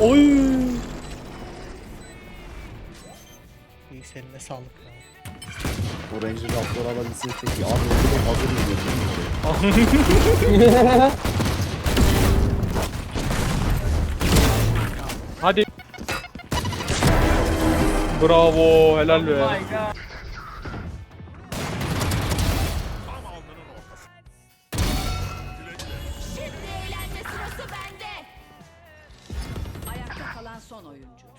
Oy. İyi seninle sağlık ya. O Ranger Raptor alabilsek çok iyi. Abi hazır mı Hadi. Bravo, helal be. Güle. Şimdi eğlenme sırası bende. Ayakta kalan son oyuncu.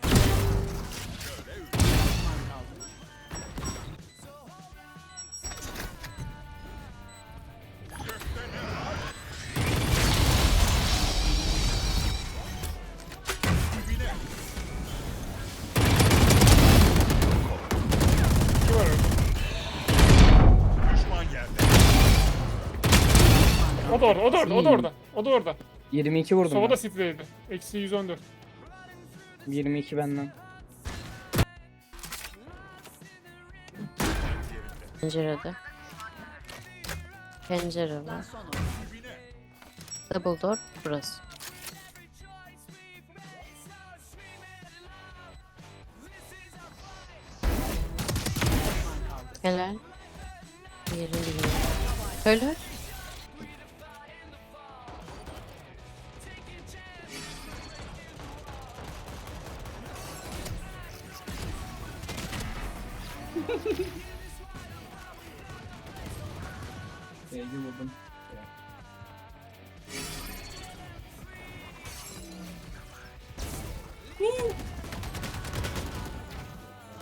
O da orada, o da orada, o da orada. O da orada. 22 vurdum. Sova ben. da City'deydi. Eksi 114. 22 benden. Pencerede. Son oyuncu. Double door burası. Helal. Yerini biliyorum. Helal.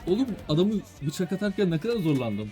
Oğlum adamı bıçak atarken ne kadar zorlandım.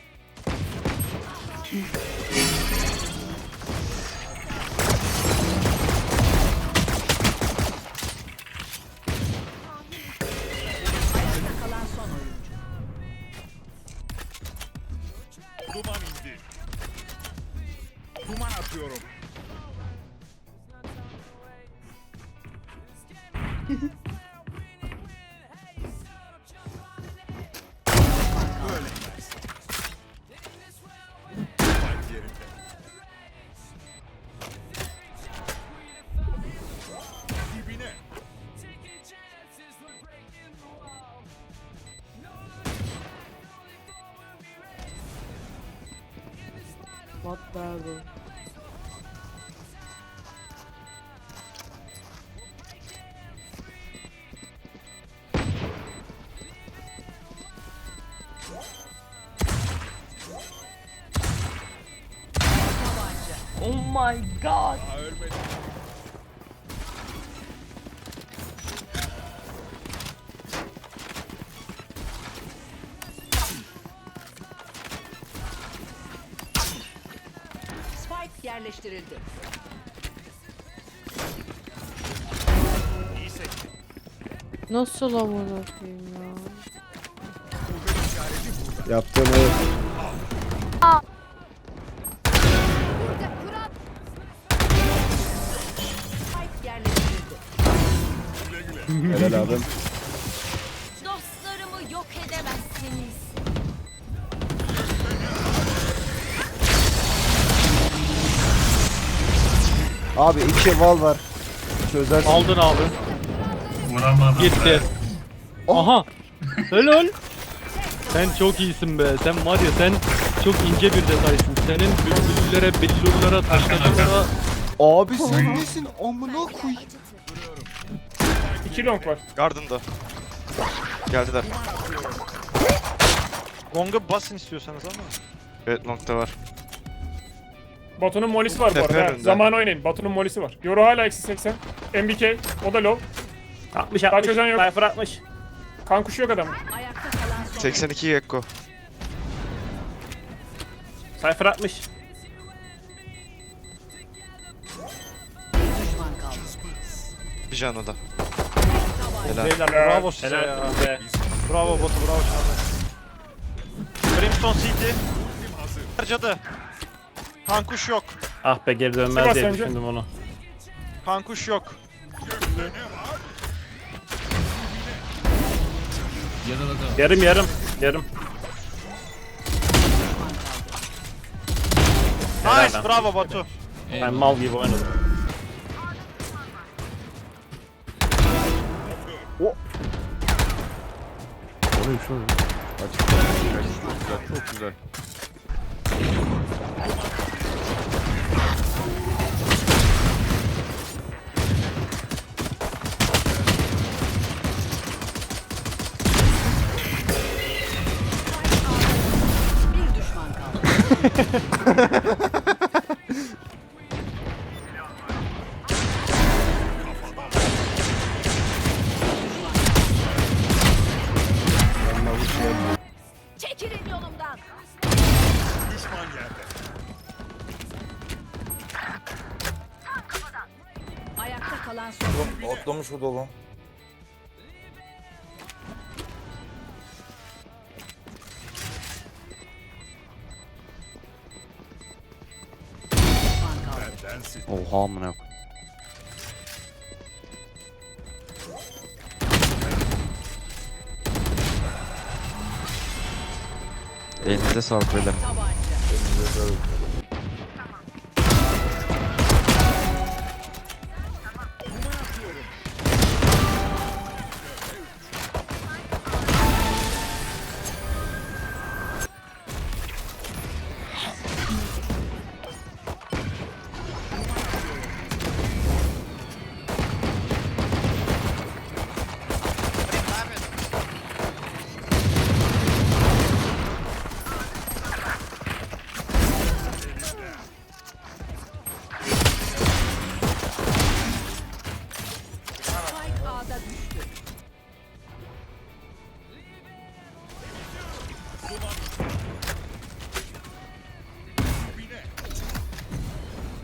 Daha ölmedi. Spike yerleştirildi. İyi. Nasıl amına koyayım ya? Yaptığım evet. Helal abim. dostlarımı yok edemezsiniz. Abi iki val var. Çözersin. Aldın abi. Gitti. Aha. Helal. Sen çok iyisin be. Sen var ya sen çok ince bir detaysın. Senin bülbüllere, billurlara, taşkacılara... Abi sen nesin? Amına koy. İki long var. Garden'da. Geldiler. Long'a basın istiyorsanız ama. Evet Long'da var. Batu'nun molisi var bu Tepe arada. ha. önünde. Zaman oynayın. Batu'nun molisi var. Yoru hala eksi 80. MBK. O da low. 60 Kaç 60. özen yok. Cypher 60. Kan kuşu yok adamın. Ayakta kalan son 82 Gekko. Cypher 60. düşman kaldı. Bir canı da. Helal. Helal. Bravo size Helal ya. be. Bravo Batu bravo Çağrı. Brimstone City. Harcadı. Kankuş yok. Ah be geri dönmez Sivas diye önce. düşündüm onu. Kankuş yok. Da Yarım yarım. Yarım. Helal Nice lan. bravo Batu. Ben mal gibi oynadım. O neymiş lan? Açık. Çok güzel, çok güzel. Bir düşman kaldı. Çekilin yolumdan. Düşman yerde. Ayakta kalan son. Atlamış o dolu. Oha amına. Elinize sağlık beyler. Tabanca. Spike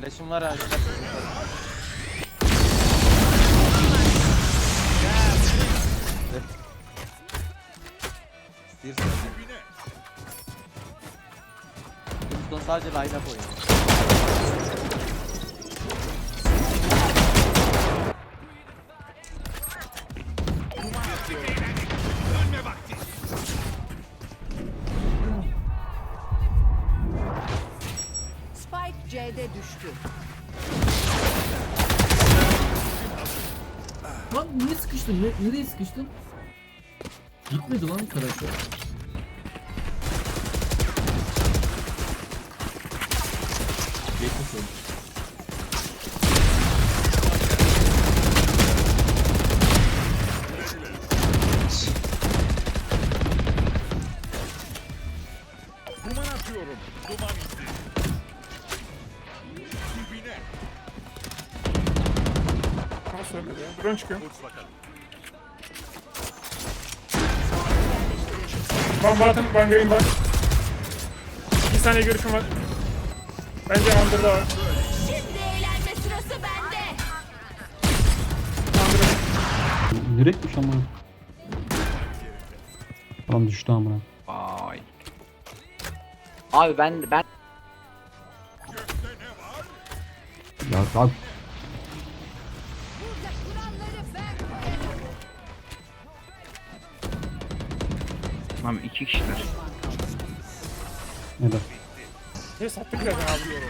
Flash'ım var abi. Dibine. Son sadece line up oynuyor. C'de düştü. Lan niye sıkıştın? Ne, nereye sıkıştın? Gitmedi lan karakter. Geçmiş olmuş. Duman atıyorum. Duman indi. Nasıl ölmedi ya? Drone çıkıyor. Ben batın, ben geleyim bak. Bir saniye görüşüm var. Bence Under'da var. Şimdi eğlenme sırası bende. Yürekmiş ama. Adam düştü amına. Vay. Abi ben ben Ya kalk. Tamam iki kişiler. Ne de. Ne sattık zaten abi.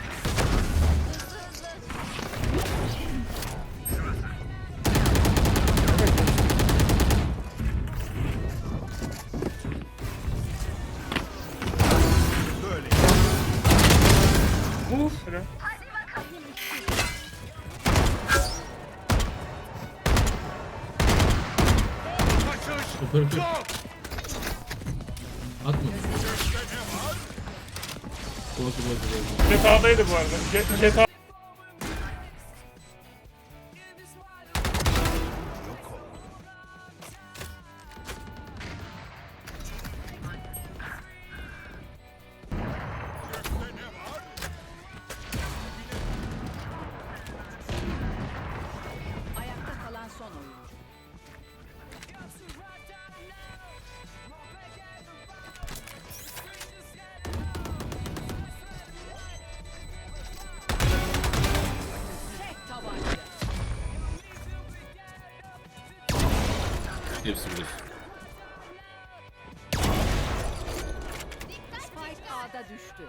Uf. Helal. Operatör. Atma. Boğazı boğazı boğazı. Jet A'daydı bu arada. Jet, Jet düştü.